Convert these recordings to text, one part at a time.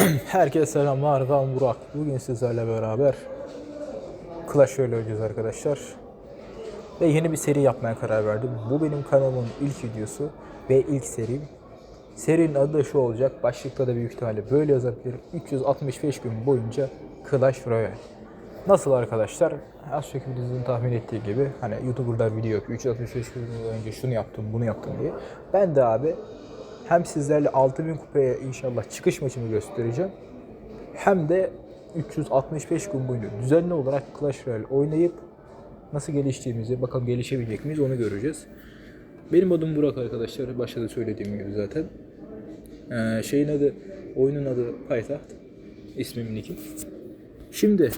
Herkese selamlar ben Burak. Bugün sizlerle beraber Clash Royale oynayacağız arkadaşlar. Ve yeni bir seri yapmaya karar verdim. Bu benim kanalımın ilk videosu ve ilk serim. Serinin adı da şu olacak. Başlıkta da büyük ihtimalle böyle yazabilirim. 365 gün boyunca Clash Royale. Nasıl arkadaşlar? Az çok hepinizin tahmin ettiği gibi hani YouTuber'lar video yapıyor. 365 gün önce şunu yaptım, bunu yaptım diye. Ben de abi hem sizlerle 6000 kupaya inşallah çıkış maçımı göstereceğim. Hem de 365 gün boyunca düzenli olarak Clash Royale oynayıp nasıl geliştiğimizi, bakalım gelişebilecek miyiz onu göreceğiz. Benim adım Burak arkadaşlar. Başta da söylediğim gibi zaten. Ee, şeyin adı, oyunun adı Payitaht. İsmim Nikim. Şimdi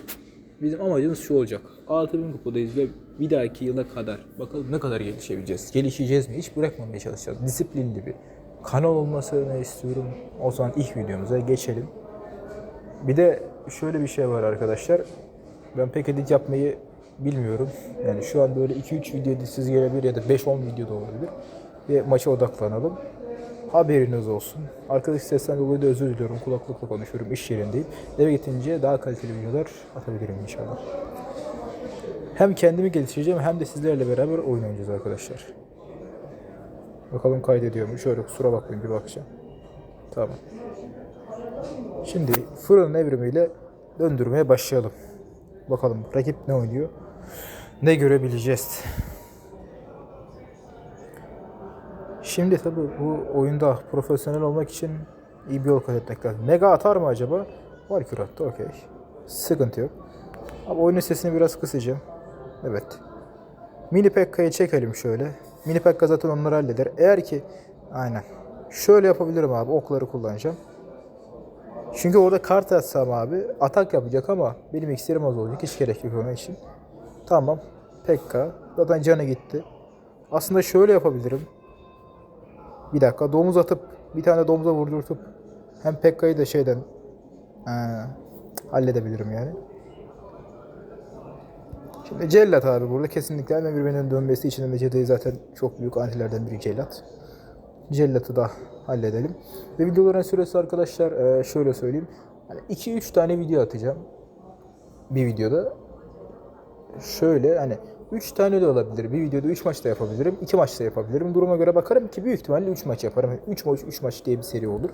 bizim amacımız şu olacak. 6000 kupadayız ve bir dahaki yıla kadar bakalım ne kadar gelişebileceğiz. Gelişeceğiz mi? Hiç bırakmamaya çalışacağız. Disiplinli bir kanal olmasını istiyorum. O zaman ilk videomuza geçelim. Bir de şöyle bir şey var arkadaşlar. Ben pek edit yapmayı bilmiyorum. Yani şu an böyle 2-3 video editsiz gelebilir ya da 5-10 video da olabilir. Ve maça odaklanalım. Haberiniz olsun. Arkadaş sesten dolayı da özür diliyorum. Kulaklıkla konuşuyorum. iş yerindeyim. Eve gidince daha kaliteli videolar atabilirim inşallah. Hem kendimi geliştireceğim hem de sizlerle beraber oyun oynayacağız arkadaşlar. Bakalım kaydediyor mu? Şöyle kusura bakmayın bir bakacağım. Tamam. Şimdi fırın evrimiyle döndürmeye başlayalım. Bakalım rakip ne oynuyor? Ne görebileceğiz? Şimdi tabi bu oyunda profesyonel olmak için iyi bir yol kat etmek lazım. Mega atar mı acaba? Valkyrie attı okey. Sıkıntı yok. Ama oyunun sesini biraz kısacağım. Evet. Mini Pekka'yı çekelim şöyle. Mini Pekka zaten onları halleder. Eğer ki aynen. Şöyle yapabilirim abi. Okları kullanacağım. Çünkü orada kart atsam abi atak yapacak ama benim iksirim az olacak. Hiç gerek yok onun için. Tamam. Pekka. Zaten canı gitti. Aslında şöyle yapabilirim. Bir dakika. Domuz atıp bir tane domuza vurdurtup hem Pekka'yı da şeyden ee, halledebilirim yani. Şimdi Cellat abi burada kesinlikle hemen birbirinin dönmesi için Mecede'yi zaten çok büyük antilerden biri Cellat. Cellat'ı da halledelim. Ve videoların süresi arkadaşlar e, şöyle söyleyeyim. Hani 2-3 tane video atacağım. Bir videoda. Şöyle hani 3 tane de olabilir. Bir videoda 3 maç da yapabilirim. 2 maç da yapabilirim. Duruma göre bakarım ki büyük ihtimalle 3 maç yaparım. 3 maç 3 maç diye bir seri olur.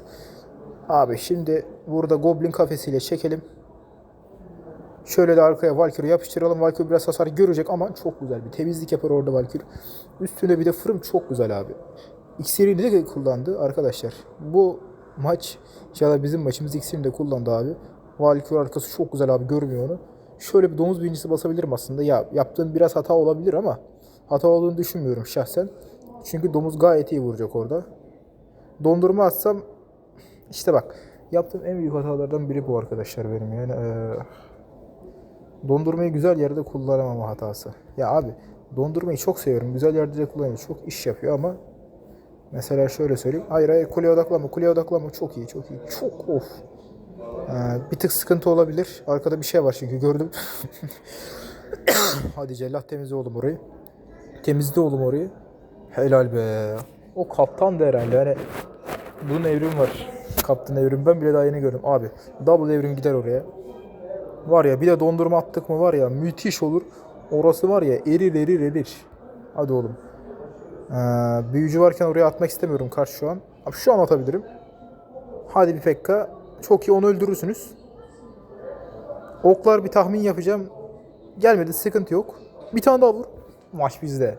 Abi şimdi burada Goblin kafesiyle çekelim. Şöyle de arkaya Valkyrie yapıştıralım. Valkyrie biraz hasar görecek ama çok güzel bir temizlik yapar orada Valkyrie. Üstüne bir de fırın çok güzel abi. İksirini de kullandı arkadaşlar. Bu maç inşallah bizim maçımız iksirini de kullandı abi. Valkyrie arkası çok güzel abi görmüyor onu. Şöyle bir domuz birincisi basabilirim aslında. Ya yaptığım biraz hata olabilir ama hata olduğunu düşünmüyorum şahsen. Çünkü domuz gayet iyi vuracak orada. Dondurma atsam işte bak yaptığım en büyük hatalardan biri bu arkadaşlar benim yani. Ee, dondurmayı güzel yerde kullanamama hatası. Ya abi dondurmayı çok seviyorum. Güzel yerde de kullanıyor. Çok iş yapıyor ama mesela şöyle söyleyeyim. Hayır hayır kuleye odaklanma. Kuleye odaklanma. Çok iyi çok iyi. Çok of. Ee, bir tık sıkıntı olabilir. Arkada bir şey var çünkü gördüm. Hadi cellat temizle oğlum orayı. Temizle oğlum orayı. Helal be. O kaptan da herhalde. Yani bunun evrim var. Kaptan evrim. Ben bile daha yeni gördüm. Abi double evrim gider oraya. Var ya bir de dondurma attık mı var ya müthiş olur. Orası var ya erir erir erir. Hadi oğlum. Ee, büyücü varken oraya atmak istemiyorum karşı şu an. Abi şu an atabilirim. Hadi bir pekka. Çok iyi onu öldürürsünüz. Oklar bir tahmin yapacağım. Gelmedi sıkıntı yok. Bir tane daha vur. Maç bizde.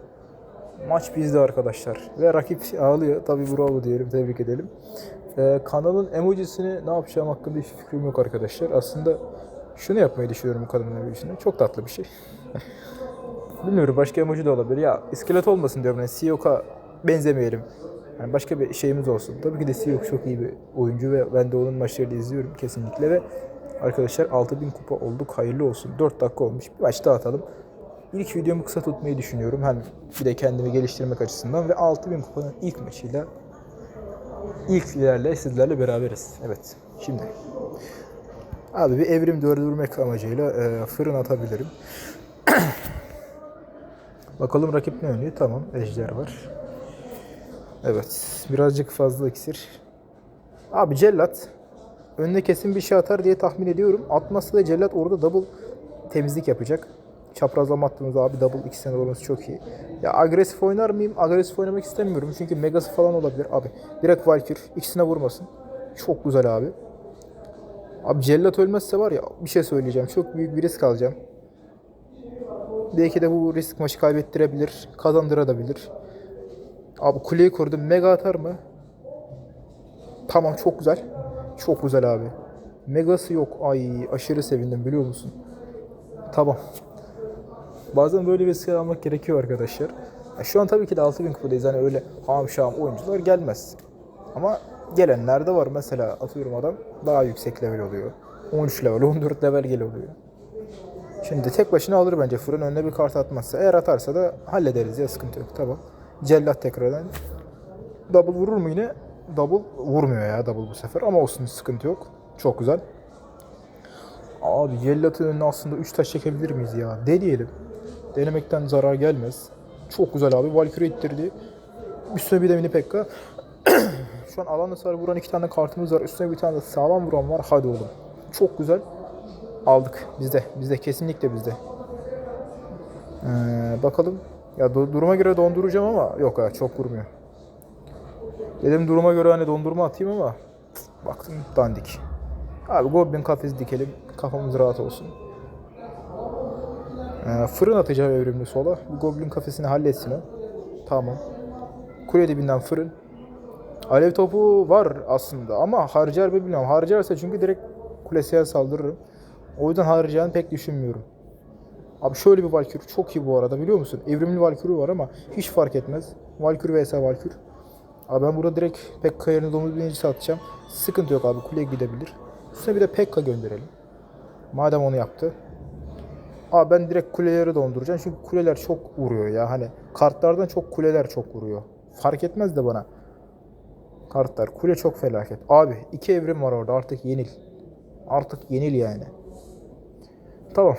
Maç bizde arkadaşlar. Ve rakip ağlıyor. Tabi bravo diyelim. Tebrik edelim. Ee, kanalın emojisini ne yapacağım hakkında hiçbir fikrim yok arkadaşlar. Aslında şunu yapmayı düşünüyorum bu kanalın emojisini. Çok tatlı bir şey. Bilmiyorum başka emoji de olabilir. Ya iskelet olmasın diyorum. Yani Siyok'a benzemeyelim. Yani başka bir şeyimiz olsun. Tabii ki de Siyok çok iyi bir oyuncu ve ben de onun maçlarını izliyorum kesinlikle ve arkadaşlar 6000 kupa olduk. Hayırlı olsun. 4 dakika olmuş. Bir maç daha atalım. İlk videomu kısa tutmayı düşünüyorum. Hem bir de kendimi geliştirmek açısından ve 6000 kupanın ilk maçıyla ilklerle sizlerle beraberiz. Evet. Şimdi Abi bir evrim dördürmek amacıyla e, fırın atabilirim. Bakalım rakip ne oynuyor? Tamam. Ejder var. Evet. Birazcık fazla iksir. Abi cellat. önüne kesin bir şey atar diye tahmin ediyorum. Atmazsa da cellat orada double temizlik yapacak. Çaprazlama attığımızda abi double ikisine olması çok iyi. Ya agresif oynar mıyım? Agresif oynamak istemiyorum. Çünkü megası falan olabilir. Abi direkt Valkyr ikisine vurmasın. Çok güzel abi. Abi cellat ölmezse var ya bir şey söyleyeceğim. Çok büyük bir risk alacağım. Belki de bu risk maçı kaybettirebilir. Kazandırabilir. Abi kuleyi kurdum. Mega atar mı? Tamam çok güzel. Çok güzel abi. Megası yok. Ay aşırı sevindim biliyor musun? Tamam. Bazen böyle riskler almak gerekiyor arkadaşlar. Ya şu an tabii ki de 6000 kupadayız. Hani öyle ham şam oyuncular gelmez. Ama gelenler de var. Mesela atıyorum adam daha yüksek level oluyor. 13 level, 14 level gel oluyor. Şimdi tek başına alır bence fırın önüne bir kart atmazsa. Eğer atarsa da hallederiz ya sıkıntı yok. Tamam. Cellat tekrardan. Double vurur mu yine? Double vurmuyor ya double bu sefer ama olsun sıkıntı yok. Çok güzel. Abi Cellat'ın önüne aslında 3 taş çekebilir miyiz ya? Deneyelim. Denemekten zarar gelmez. Çok güzel abi. Valkyrie ittirdi. Üstüne bir de mini pekka. Şu an alan hasarı vuran iki tane kartımız var. Üstüne bir tane de sağlam vuran var. Hadi oğlum. Çok güzel. Aldık. Bizde. Bizde. Kesinlikle bizde. Ee, bakalım. Ya du- duruma göre donduracağım ama yok ha çok vurmuyor. Dedim duruma göre hani dondurma atayım ama baktım dandik. Abi Goblin kafesi dikelim. Kafamız rahat olsun. Ee, fırın atacağım evrimli sola. Goblin kafesini halletsin o. Tamam. Kule dibinden fırın. Alev topu var aslında ama harcar mı bilmiyorum. Harcarsa çünkü direkt kulesiye saldırırım. O yüzden harcayacağını pek düşünmüyorum. Abi şöyle bir Valkür çok iyi bu arada biliyor musun? Evrimli Valkür'ü var ama hiç fark etmez. Valkür vs Valkür. Abi ben burada direkt Pekka yerine domuz binincisi atacağım. Sıkıntı yok abi kuleye gidebilir. Üstüne bir de Pekka gönderelim. Madem onu yaptı. Abi ben direkt kuleleri donduracağım çünkü kuleler çok vuruyor ya. Hani kartlardan çok kuleler çok vuruyor. Fark etmez de bana. Kartlar kule çok felaket. Abi iki evrim var orada artık yenil. Artık yenil yani. Tamam.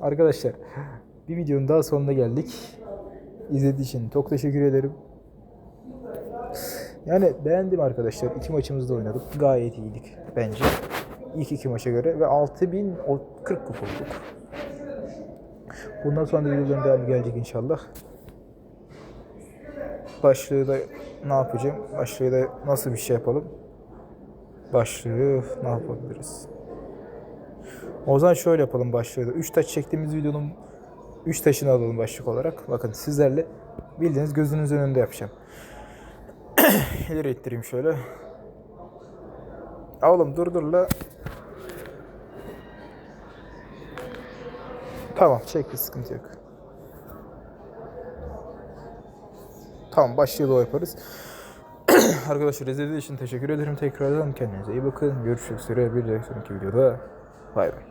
Arkadaşlar bir videonun daha sonuna geldik. İzlediğiniz için çok teşekkür ederim. Yani beğendim arkadaşlar. İki maçımızda oynadık. Gayet iyiydik bence. İlk iki maça göre ve 6040 kupa olduk. Bundan sonra videoların devamı gelecek inşallah. Başlığı da ne yapacağım? Başlığı da nasıl bir şey yapalım? Başlığı ne yapabiliriz? O zaman şöyle yapalım başlığı da. 3 taş çektiğimiz videonun 3 taşını alalım başlık olarak. Bakın sizlerle bildiğiniz gözünüz önünde yapacağım. İleri ittireyim şöyle. Oğlum dur dur la. Tamam çekti sıkıntı yok. Tamam başlığı da yaparız. Arkadaşlar izlediğiniz için teşekkür ederim tekrardan. Kendinize iyi bakın. Görüşmek üzere. Bir sonraki videoda. Bay bay.